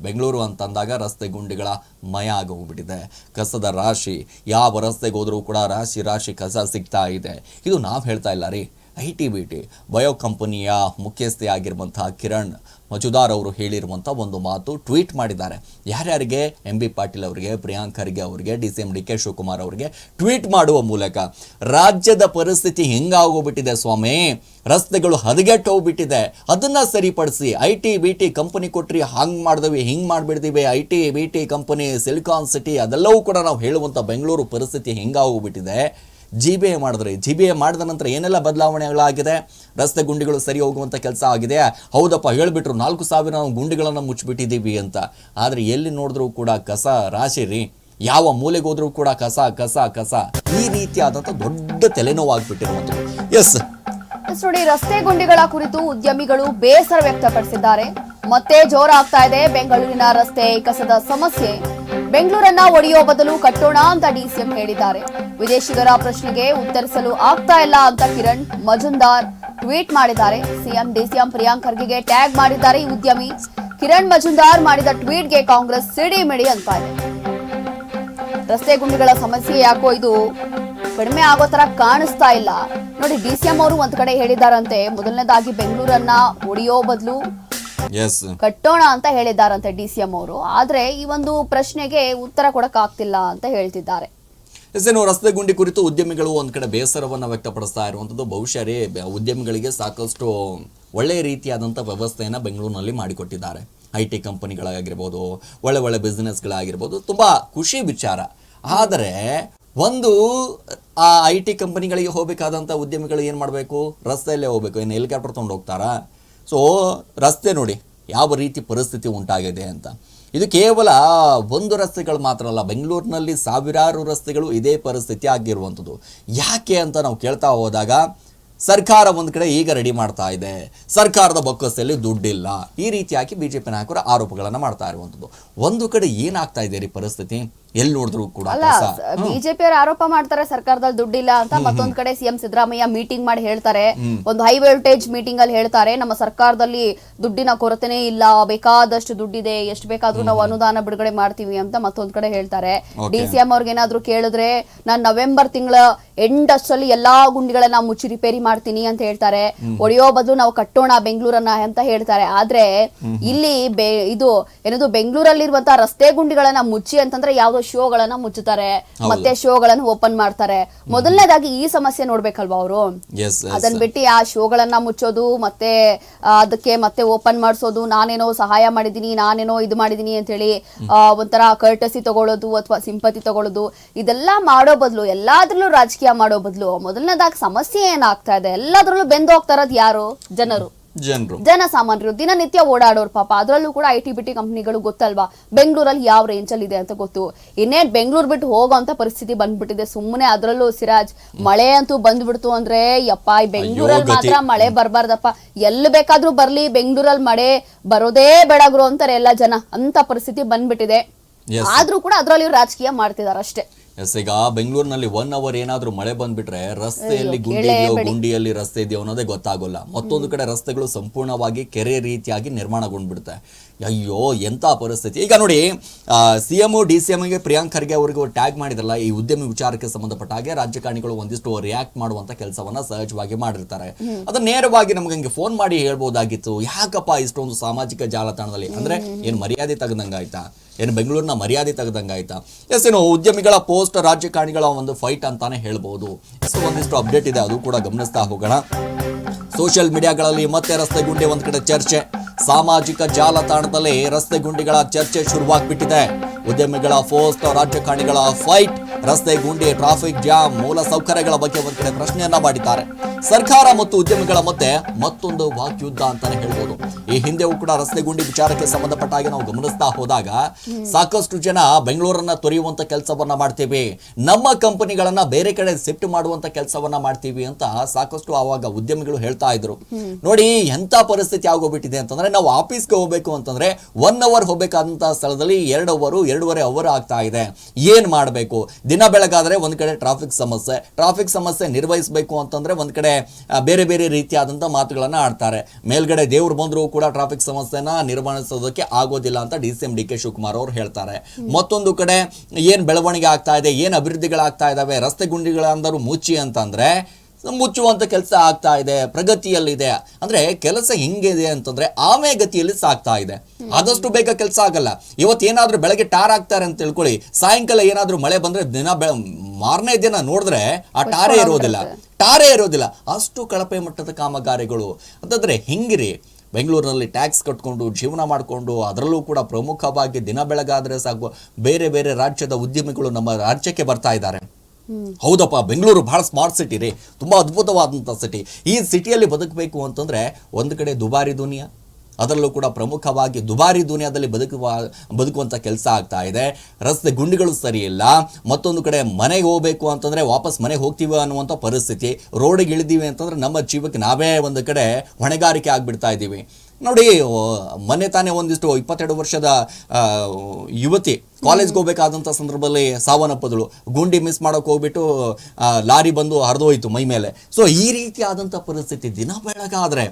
ಬೆಂಗಳೂರು ಅಂತಂದಾಗ ರಸ್ತೆ ಗುಂಡಿಗಳ ಮಯ ಆಗೋಗ್ಬಿಟ್ಟಿದೆ. ಕಸದ ರಾಶಿ, ಯಾವ ರಸ್ತೆಗೆ ಹೋದರೂ ಕೂಡ ರಾಶಿ ರಾಶಿ ಕಸ ಸಿಗ್ತಾ ಇದೆ. ಇದು ನಾವು ಹೇಳ್ತಾ ಇಲ್ಲ ರೀ. I T B T, bio ಕಂಪನಿಯ ಮುಖ್ಯಸ್ಥೆ ಆಗಿರುವಂತಹ ಕಿರಣ್ ಮಜುದಾರ್ ಅವರು ಹೇಳಿರುವಂಥ ಒಂದು ಮಾತು ಟ್ವೀಟ್ ಮಾಡಿದ್ದಾರೆ. ಯಾರ್ಯಾರಿಗೆ? ಎಂ ಬಿ ಪಾಟೀಲ್ ಅವರಿಗೆ, ಪ್ರಿಯಾಂಕ್ ಖರ್ಗೆ ಅವರಿಗೆ, D C M D K Shivakumar ಅವರಿಗೆ ಟ್ವೀಟ್ ಮಾಡುವ ಮೂಲಕ ರಾಜ್ಯದ ಪರಿಸ್ಥಿತಿ ಹಿಂಗಾಗೋಗ್ಬಿಟ್ಟಿದೆ ಸ್ವಾಮಿ. ರಸ್ತೆಗಳು ಹದಗೆಟ್ಟೋಗ್ಬಿಟ್ಟಿದೆ. ಅದನ್ನ ಸರಿಪಡಿಸಿ I T B T company ಕೊಟ್ರಿ ಹಂಗೆ ಮಾಡಿದ್ವಿ, ಹಿಂಗ್ ಮಾಡಿಬಿಡ್ತೀವಿ I T B T company, silicon city ಅದೆಲ್ಲವೂ ಕೂಡ ನಾವು ಹೇಳುವಂಥ ಬೆಂಗಳೂರು ಪರಿಸ್ಥಿತಿ ಹೆಂಗಾಗೋಗ್ಬಿಟ್ಟಿದೆ ಜಿ ಬಿ ಎ ಮಾಡಿದ್ರಿ. ಜಿ ಬಿ ಎ ಮಾಡಿದ ನಂತರ ಏನೆಲ್ಲ ಬದಲಾವಣೆಗಳಾಗಿದೆ? ರಸ್ತೆ ಗುಂಡಿಗಳು ಸರಿ ಹೋಗುವಂಥ ಕೆಲಸ ಆಗಿದೆ. ಹೌದಪ್ಪ, ಹೇಳ್ಬಿಟ್ರು ನಾಲ್ಕು ಸಾವಿರ ಗುಂಡಿಗಳನ್ನು ಮುಚ್ಚಿಬಿಟ್ಟಿದ್ದೀವಿ ಅಂತ. ಆದರೆ ಎಲ್ಲಿ ನೋಡಿದ್ರೂ ಕೂಡ ಕಸ ರಾಶಿ ರೀ. ಯಾವ ಮೂಲೆಗೆ ಹೋದ್ರೂ ಕೂಡ ಕಸ ಕಸ ಕಸ. ಈ ರೀತಿಯಾದಂಥ ದೊಡ್ಡ ತಲೆನೋವಾಗ್ಬಿಟ್ಟಿರುವಂಥದ್ದು. ಎಸ್ ನೋಡಿ, ರಸ್ತೆ ಗುಂಡಿಗಳ ಕುರಿತು ಉದ್ಯಮಿಗಳು ಬೇಸರ ವ್ಯಕ್ತಪಡಿಸಿದ್ದಾರೆ. ಮತ್ತೆ ಜೋರಾಗ್ತಾ ಇದೆ. ಬೆಂಗಳೂರಿನ ರಸ್ತೆ ಕಸದ ಸಮಸ್ಯೆ. ಬೆಂಗಳೂರನ್ನ ಒಡೆಯುವ ಬದಲು ಕಟ್ಟೋಣ ಅಂತ ಡಿಸಿಎಂ ಹೇಳಿದ್ದಾರೆ. ವಿದೇಶಿಗರ ಪ್ರಶ್ನೆಗೆ ಉತ್ತರಿಸಲು ಆಗ್ತಾ ಇಲ್ಲ ಅಂತ ಕಿರಣ್ ಮಜುಂದಾರ್ ಟ್ವೀಟ್ ಮಾಡಿದ್ದಾರೆ. ಸಿಎಂ ಡಿಸಿಎಂ ಪ್ರಿಯಾಂಕ್ ಖರ್ಗೆಗೆ ಟ್ಯಾಗ್ ಮಾಡಿದ್ದಾರೆ ಈ ಉದ್ಯಮಿ. ಕಿರಣ್ ಮಜುಂದಾರ್ ಮಾಡಿದ ಟ್ವೀಟ್ಗೆ ಕಾಂಗ್ರೆಸ್ ಸಿಡಿಮಿಡಿ ಅಂತ ಇದೆ. ರಸ್ತೆ ಗುಂಡಿಗಳ ಸಮಸ್ಯೆ ಯಾಕೋ ಇದು ಕಡಿಮೆ ಆಗೋ ತರ ಕಾಣಿಸ್ತಾ ಇಲ್ಲ. ನೋಡಿ ಡಿಸಿಎಂ ಅವರು ಒಂದ್ ಕಡೆ ಹೇಳಿದಾರಂತೆ ಮೊದಲನೇದಾಗಿ ಬೆಂಗಳೂರನ್ನ ಒಡೆಯೋ ಬದಲು ಕಟ್ಟೋಣ ಅಂತ ಹೇಳಿದ್ದಾರಂತೆ ಡಿ ಸಿ ಎಂ ಅವರು. ಆದ್ರೆ ಈ ಒಂದು ಪ್ರಶ್ನೆಗೆ ಉತ್ತರ ಕೊಡಕ್ ಆಗ್ತಿಲ್ಲ ಅಂತ ಹೇಳ್ತಿದ್ದಾರೆ. ಎಸ್ ಏನು ರಸ್ತೆ ಗುಂಡಿ ಕುರಿತು ಉದ್ಯಮಿಗಳು ಒಂದ್ ಕಡೆ ಬೇಸರವನ್ನ ವ್ಯಕ್ತಪಡಿಸ್ತಾ ಇರುವಂಥದ್ದು ಬಹುಶಃ ರೀ ಉದ್ಯಮಿಗಳಿಗೆ ಸಾಕಷ್ಟು ಒಳ್ಳೆಯ ರೀತಿಯಾದಂಥ ವ್ಯವಸ್ಥೆಯನ್ನು ಬೆಂಗಳೂರಿನಲ್ಲಿ ಮಾಡಿಕೊಟ್ಟಿದ್ದಾರೆ. ಐ ಟಿ ಕಂಪನಿಗಳಾಗಿರ್ಬೋದು ಒಳ್ಳೆ ಒಳ್ಳೆ ಬಿಸ್ನೆಸ್ಗಳಾಗಿರ್ಬೋದು ತುಂಬ ಖುಷಿ ವಿಚಾರ. ಆದರೆ ಒಂದು ಆ ಐ ಟಿ ಕಂಪನಿಗಳಿಗೆ ಹೋಗಬೇಕಾದಂಥ ಉದ್ಯಮಿಗಳು ಏನು ಮಾಡಬೇಕು? ರಸ್ತೆಯಲ್ಲೇ ಹೋಗ್ಬೇಕು. ಏನು ಹೆಲಿಕಾಪ್ಟರ್ ತೊಗೊಂಡು ಹೋಗ್ತಾರಾ? ಸೊ ರಸ್ತೆ ನೋಡಿ, ಯಾವ ರೀತಿ ಪರಿಸ್ಥಿತಿ ಉಂಟಾಗಿದೆ ಅಂತ. ಇದು ಕೇವಲ ಒಂದು ರಸ್ತೆಗಳು ಮಾತ್ರ ಅಲ್ಲ, ಬೆಂಗಳೂರಿನಲ್ಲಿ ಸಾವಿರಾರು ರಸ್ತೆಗಳು ಇದೇ ಪರಿಸ್ಥಿತಿ ಆಗಿರುವಂಥದ್ದು. ಯಾಕೆ ಅಂತ ನಾವು ಕೇಳ್ತಾ ಹೋದಾಗ ಸರ್ಕಾರ ಒಂದು ಕಡೆ ಈಗ ರೆಡಿ ಮಾಡ್ತಾ ಇದೆ. ಸರ್ಕಾರದ ಬೊಕ್ಕಸಲ್ಲಿ ದುಡ್ಡಿಲ್ಲ. ಈ ರೀತಿಯಾಗಿ ಬಿಜೆಪಿ ನಾಯಕರು ಆರೋಪಗಳನ್ನು ಮಾಡ್ತಾ ಇರುವಂಥದ್ದು ಒಂದು ಕಡೆ ಏನಾಗ್ತಾ ಇದೆ ರೀ ಪರಿಸ್ಥಿತಿ? ಎಲ್ಲಿ ನೋಡಿದ್ರು ಕೂಡ ಬಿಜೆಪಿ ಅವರು ಆರೋಪ ಮಾಡ್ತಾರೆ ಸರ್ಕಾರದಲ್ಲಿ ದುಡ್ಡಿಲ್ಲ ಅಂತ ಮತ್ತೊಂದ್ ಕಡೆ ಸಿಎಂ ಸಿದ್ದರಾಮಯ್ಯ ಮೀಟಿಂಗ್ ಮಾಡಿ ಹೇಳ್ತಾರೆ. ಒಂದು ಹೈ ವೋಲ್ಟೇಜ್ ಮೀಟಿಂಗ್ ಅಲ್ಲಿ ಹೇಳ್ತಾರೆ ನಮ್ಮ ಸರ್ಕಾರದಲ್ಲಿ ದುಡ್ಡಿನ ಕೊರತೆನೇ ಇಲ್ಲ ಬೇಕಾದಷ್ಟು ದುಡ್ಡಿದೆ ಎಷ್ಟು ಬೇಕಾದ್ರೂ ನಾವು ಅನುದಾನ ಬಿಡುಗಡೆ ಮಾಡ್ತೀವಿ ಅಂತ ಮತ್ತೊಂದ್ ಕಡೆ ಹೇಳ್ತಾರೆ. ಡಿ ಸಿ ಎಂ ಅವ್ರಿಗೆ ಏನಾದ್ರು ಕೇಳಿದ್ರೆ ನಾನ್ ನವೆಂಬರ್ ತಿಂಗಳ ಎಂಡ್ ಅಷ್ಟರಲ್ಲಿ ಎಲ್ಲಾ ಗುಂಡಿಗಳನ್ನ ಮುಚ್ಚಿ ರಿಪೇರಿ ಮಾಡ್ತೀನಿ ಅಂತ ಹೇಳ್ತಾರೆ. ಒಡೆಯೋ ಬದಲು ನಾವು ಕಟ್ಟೋಣ ಬೆಂಗಳೂರನ್ನ ಅಂತ ಹೇಳ್ತಾರೆ. ಆದ್ರೆ ಇಲ್ಲಿ ಬೆ ಇದು ಏನದು ಬೆಂಗಳೂರಲ್ಲಿರುವಂತಹ ರಸ್ತೆ ಗುಂಡಿಗಳನ್ನ ಮುಚ್ಚಿ ಅಂತಂದ್ರೆ ಯಾವ್ದೋ ಶೋಗಳನ್ನ ಮುಚ್ಚುತ್ತಾರೆ. ಮತ್ತೆ ಶೋಗಳನ್ನ ಓಪನ್ ಮಾಡ್ತಾರೆ. ಮೊದಲನೇದಾಗಿ ಈ ಸಮಸ್ಯೆ ನೋಡ್ಬೇಕಲ್ವಾ ಅವರು? ಅದನ್ ಅದನ್ನ ಬಿಟ್ಟು ಆ ಶೋಗಳನ್ನ ಮುಚ್ಚೋದು ಮತ್ತೆ ಅದಕ್ಕೆ ಮತ್ತೆ ಓಪನ್ ಮಾಡಿಸೋದು ನಾನೇನೋ ಸಹಾಯ ಮಾಡಿದೀನಿ ನಾನೇನೋ ಇದು ಮಾಡಿದೀನಿ ಅಂತ ಹೇಳಿ ಒಂಥರ ಕರ್ಟಸಿ ತಗೊಳ್ಳೋದು ಅಥವಾ ಸಿಂಪತಿ ತಗೊಳ್ಳೋದು ಇದೆಲ್ಲ ಮಾಡೋ ಬದಲು ಎಲ್ಲಾದ್ರಲ್ಲೂ ರಾಜಕೀಯ ಮಾಡೋ ಬದಲು ಮೊದಲನೇದಾಗಿ ಸಮಸ್ಯೆ ಏನಾಗ್ತಾ ಇದೆ ಎಲ್ಲದರಲ್ಲೂ ಬೆಂದು ಹೋಗ್ತಾ ಇರೋದು ಯಾರು? ಜನರು. ಜನರು. ಜನಸಾಮಾನ್ಯರು. ದಿನನಿತ್ಯ ಓಡಾಡೋರು ಪಾಪ. ಅದರಲ್ಲೂ ಕೂಡ ಐ ಟಿ ಬಿ ಟಿ ಕಂಪ್ನಿಗಳು ಗೊತ್ತಲ್ವಾ? ಬೆಂಗಳೂರಲ್ಲಿ ಯಾವ ರೇಂಜ್ ಅಲ್ಲಿ ಇದೆ ಅಂತ ಗೊತ್ತು. ಇನ್ನೇನ್ ಬೆಂಗಳೂರು ಬಿಟ್ಟು ಹೋಗೋ ಅಂತ ಪರಿಸ್ಥಿತಿ ಬಂದ್ಬಿಟ್ಟಿದೆ. ಸುಮ್ಮನೆ ಅದರಲ್ಲೂ ಸಿರಾಜ್ ಮಳೆ ಅಂತೂ ಬಂದ್ಬಿಡ್ತು ಅಂದ್ರೆ ಯಪ್ಪ ಈ ಬೆಂಗಳೂರಲ್ಲಿ ಮಾತ್ರ ಮಳೆ ಬರಬಾರ್ದಪ್ಪ. ಎಲ್ಲಿ ಬೇಕಾದ್ರೂ ಬರ್ಲಿ ಬೆಂಗಳೂರಲ್ಲಿ ಮಳೆ ಬರೋದೇ ಬೇಡಾಗ್ರು ಅಂತಾರೆ ಎಲ್ಲ ಜನ. ಅಂತ ಪರಿಸ್ಥಿತಿ ಬಂದ್ಬಿಟ್ಟಿದೆ. ಆದ್ರೂ ಕೂಡ ಅದರಲ್ಲಿ ರಾಜಕೀಯ ಮಾಡ್ತಿದಾರೆ ಅಷ್ಟೇ ಎಸ್ ಈಗ ಬೆಂಗಳೂರಿನಲ್ಲಿ ಒನ್ ಅವರ್ ಏನಾದ್ರೂ ಮಳೆ ಬಂದ್ಬಿಟ್ರೆ ರಸ್ತೆಯಲ್ಲಿ ಗುಂಡಿ ಇದೆಯೋ ಗುಂಡಿಯಲ್ಲಿ ರಸ್ತೆ ಇದೆಯೋ ಅನ್ನೋದೇ ಗೊತ್ತಾಗೋಲ್ಲ. ಮತ್ತೊಂದು ಕಡೆ ರಸ್ತೆಗಳು ಸಂಪೂರ್ಣವಾಗಿ ಕೆರೆ ರೀತಿಯಾಗಿ ನಿರ್ಮಾಣಗೊಂಡ್ಬಿಡುತ್ತೆ. ಅಯ್ಯೋ ಎಂಥ ಪರಿಸ್ಥಿತಿ. ಈಗ ನೋಡಿ ಸಿ ಎಂ ಡಿ ಸಿ ಎಮ್ಗೆ ಪ್ರಿಯಾಂಕ್ ಖರ್ಗೆ ಅವರಿಗೆ ಟ್ಯಾಗ್ ಮಾಡಿದ್ರಲ್ಲ ಈ ಉದ್ಯಮಿ ವಿಚಾರಕ್ಕೆ ಸಂಬಂಧಪಟ್ಟ ಹಾಗೆ ರಾಜಕಾರಣಿಗಳು ಒಂದಿಷ್ಟು ರಿಯಾಕ್ಟ್ ಮಾಡುವಂತ ಕೆಲಸವನ್ನ ಸಹಜವಾಗಿ ಮಾಡಿರ್ತಾರೆ. ಅದನ್ನ ನೇರವಾಗಿ ನಮಗೆ ಹಂಗೆ ಫೋನ್ ಮಾಡಿ ಹೇಳ್ಬೋದಾಗಿತ್ತು. ಯಾಕಪ್ಪ ಇಷ್ಟೊಂದು ಸಾಮಾಜಿಕ ಜಾಲತಾಣದಲ್ಲಿ? ಅಂದ್ರೆ ಏನು ಮರ್ಯಾದೆ ತೆಗೆದಂಗಾಯ್ತಾ? ಏನು ಬೆಂಗಳೂರಿನ ಮರ್ಯಾದೆ ತೆಗೆದಂಗಾಯ್ತಾ? ಎಸ್ ಏನು ಉದ್ಯಮಿಗಳ ಪೋಸ್ಟ್ ರಾಜಕಾರಣಿಗಳ ಒಂದು ಫೈಟ್ ಅಂತಾನೆ ಹೇಳ್ಬೋದು. ಸೊ ಒಂದಿಷ್ಟು ಅಪ್ಡೇಟ್ ಇದೆ, ಅದು ಕೂಡ ಗಮನಿಸ್ತಾ ಹೋಗೋಣ. ಸೋಷಿಯಲ್ ಮೀಡಿಯಾಗಳಲ್ಲಿ ಮತ್ತೆ ರಸ್ತೆ ಗುಂಡಿ ಒಂದ್ ಕಡೆ ಚರ್ಚೆ. ಸಾಮಾಜಿಕ ಜಾಲತಾಣದಲ್ಲಿ ರಸ್ತೆ ಗುಂಡಿಗಳ ಚರ್ಚೆ ಶುರುವಾಗ್ಬಿಟ್ಟಿದೆ. ಉದ್ಯಮಿಗಳ ಪೋಸ್ಟ್ ರಾಜಕಾರಣಿಗಳ ಫೈಟ್ ರಸ್ತೆ ಗುಂಡಿ ಟ್ರಾಫಿಕ್ ಜಾಮ್ ಮೂಲ ಸೌಕರ್ಯಗಳ ಬಗ್ಗೆ ಒಂದ್ ಕಡೆ ಪ್ರಶ್ನೆಯನ್ನ ಮಾಡಿದ್ದಾರೆ. ಸರ್ಕಾರ ಮತ್ತು ಉದ್ಯಮಿಗಳ ಮಧ್ಯೆ ಮತ್ತೊಂದು ವಾಕ್ಯುದ್ಧ ಅಂತಾನೆ ಹೇಳ್ಬೋದು. ಈ ಹಿಂದೆಯೂ ಕೂಡ ರಸ್ತೆ ಗುಂಡಿ ವಿಚಾರಕ್ಕೆ ಸಂಬಂಧಪಟ್ಟ ಹಾಗೆ ನಾವು ಗಮನಿಸ್ತಾ ಹೋದಾಗ ಸಾಕಷ್ಟು ಜನ ಬೆಂಗಳೂರನ್ನ ತೊರೆಯುವಂತ ಕೆಲಸವನ್ನ ಮಾಡ್ತೀವಿ. ನಮ್ಮ ಕಂಪನಿಗಳನ್ನ ಬೇರೆ ಕಡೆ ಶಿಫ್ಟ್ ಮಾಡುವಂತ ಕೆಲಸವನ್ನ ಮಾಡ್ತೀವಿ ಅಂತ ಸಾಕಷ್ಟು ಆವಾಗ ಉದ್ಯಮಿಗಳು ಹೇಳ್ತಾ ಇದ್ರು. ನೋಡಿ, ಎಂತ ಪರಿಸ್ಥಿತಿ ಆಗೋಗ್ಬಿಟ್ಟಿದೆ ಅಂತಂದ್ರೆ ನಾವು ಆಫೀಸ್ಗೆ ಹೋಗ್ಬೇಕು ಅಂತಂದ್ರೆ ಒನ್ ಅವರ್ ಹೋಗ್ಬೇಕಾದಂತ ಸ್ಥಳದಲ್ಲಿ ಎರಡು ಅವರು ಎರಡೂವರೆ ಅವರ್ ಆಗ್ತಾ ಇದೆ. ಏನ್ ಮಾಡಬೇಕು? ದಿನ ಬೆಳಗಾದರೆ ಒಂದು ಕಡೆ ಟ್ರಾಫಿಕ್ ಸಮಸ್ಯೆ ಟ್ರಾಫಿಕ್ ಸಮಸ್ಯೆ ನಿರ್ವಹಿಸಬೇಕು ಅಂತಂದರೆ ಒಂದು ಕಡೆ ಬೇರೆ ಬೇರೆ ರೀತಿಯಾದಂಥ ಮಾತುಗಳನ್ನು ಆಡ್ತಾರೆ. ಮೇಲ್ಗಡೆ ದೇವ್ರು ಬಂದರೂ ಕೂಡ ಟ್ರಾಫಿಕ್ ಸಮಸ್ಯೆನ ನಿರ್ವಹಿಸೋದಕ್ಕೆ ಆಗೋದಿಲ್ಲ ಅಂತ D C M D K Shivakumar ಅವರು ಹೇಳ್ತಾರೆ. ಮತ್ತೊಂದು ಕಡೆ ಏನು ಬೆಳವಣಿಗೆ ಆಗ್ತಾ ಇದೆ, ಏನು ಅಭಿವೃದ್ಧಿಗಳಾಗ್ತಾ ಇದ್ದಾವೆ ರಸ್ತೆ ಗುಂಡಿಗಳಂದರೂ ಮುಚ್ಚಿ ಅಂತಂದರೆ ಮುಚ್ಚುವಂಥ ಕೆಲಸ ಆಗ್ತಾ ಇದೆ, ಪ್ರಗತಿಯಲ್ಲಿದೆ. ಅಂದರೆ ಕೆಲಸ ಹೆಂಗಿದೆ ಅಂತಂದರೆ ಆಮೆ ಗತಿಯಲ್ಲಿ ಸಾಗ್ತಾ ಇದೆ. ಆದಷ್ಟು ಬೇಗ ಕೆಲಸ ಆಗಲ್ಲ. ಇವತ್ತೇನಾದ್ರೂ ಬೆಳಗ್ಗೆ ಟಾರ್ ಆಗ್ತಾರೆ ಅಂತ ತಿಳ್ಕೊಳ್ಳಿ. ಸಾಯಂಕಾಲ ಏನಾದ್ರೂ ಮಳೆ ಬಂದ್ರೆ ದಿನ ಬೆಳ ಮಾರನೇ ದಿನ ನೋಡಿದ್ರೆ ಆ ಟಾರೇ ಇರೋದಿಲ್ಲ. ಟಾರೇ ಇರೋದಿಲ್ಲ. ಅಷ್ಟು ಕಳಪೆ ಮಟ್ಟದ ಕಾಮಗಾರಿಗಳು. ಅಂತಂದ್ರೆ ಹೆಂಗಿರಿ? ಬೆಂಗಳೂರಿನಲ್ಲಿ ಟ್ಯಾಕ್ಸ್ ಕಟ್ಕೊಂಡು ಜೀವನ ಮಾಡಿಕೊಂಡು ಅದರಲ್ಲೂ ಕೂಡ ಪ್ರಮುಖವಾಗಿ ದಿನ ಬೆಳಗಾದ್ರೆ ಸಾಕು. ಬೇರೆ ಬೇರೆ ರಾಜ್ಯದ ಉದ್ಯಮಿಗಳು ನಮ್ಮ ರಾಜ್ಯಕ್ಕೆ ಬರ್ತಾ ಇದ್ದಾರೆ. ಹೌದಪ್ಪ ಬೆಂಗಳೂರು ಬಹಳ ಸ್ಮಾರ್ಟ್ ಸಿಟಿ ರೀ. ತುಂಬ ಅದ್ಭುತವಾದಂಥ ಸಿಟಿ ಈ ಸಿಟಿಯಲ್ಲಿ ಬದುಕಬೇಕು ಅಂತಂದ್ರೆ ಒಂದು ಕಡೆ ದುಬಾರಿ ದುನಿಯಾ ಅದರಲ್ಲೂ ಕೂಡ ಪ್ರಮುಖವಾಗಿ ದುಬಾರಿ ದುನಿಯಾದಲ್ಲಿ ಬದುಕುವ ಬದುಕುವಂಥ ಕೆಲಸ ಆಗ್ತಾ ಇದೆ. ರಸ್ತೆ ಗುಂಡಿಗಳು ಸರಿ ಇಲ್ಲ. ಮತ್ತೊಂದು ಕಡೆ ಮನೆಗೆ ಹೋಗಬೇಕು ಅಂತಂದರೆ ವಾಪಸ್ ಮನೆಗೆ ಹೋಗ್ತೀವಿ ಅನ್ನುವಂಥ ಪರಿಸ್ಥಿತಿ. ರೋಡಿಗೆ ಇಳಿದೀವಿ ಅಂತಂದ್ರೆ ನಮ್ಮ ಜೀವಕ್ಕೆ ನಾವೇ ಒಂದು ಕಡೆ ಹೊಣೆಗಾರಿಕೆ ಆಗಿಬಿಡ್ತಾ ಇದ್ದೀವಿ. ನೋಡಿ ಮೊನ್ನೆ ತಾನೇ ಒಂದಿಷ್ಟು ಇಪ್ಪತ್ತೆರಡು ವರ್ಷದ ಯುವತಿ ಕಾಲೇಜ್ಗೆ ಹೋಗ್ಬೇಕಾದಂಥ ಸಂದರ್ಭದಲ್ಲಿ ಸಾವನ್ನಪ್ಪದಳು. ಗುಂಡಿ ಮಿಸ್ ಮಾಡೋಕೆ ಹೋಗ್ಬಿಟ್ಟು ಲಾರಿ ಬಂದು ಹರಿದೋಯ್ತು ಮೈ ಮೇಲೆ. ಸೊ ಈ ರೀತಿಯಾದಂಥ ಪರಿಸ್ಥಿತಿ ದಿನ ಬೆಳಗಾದ್ರೆ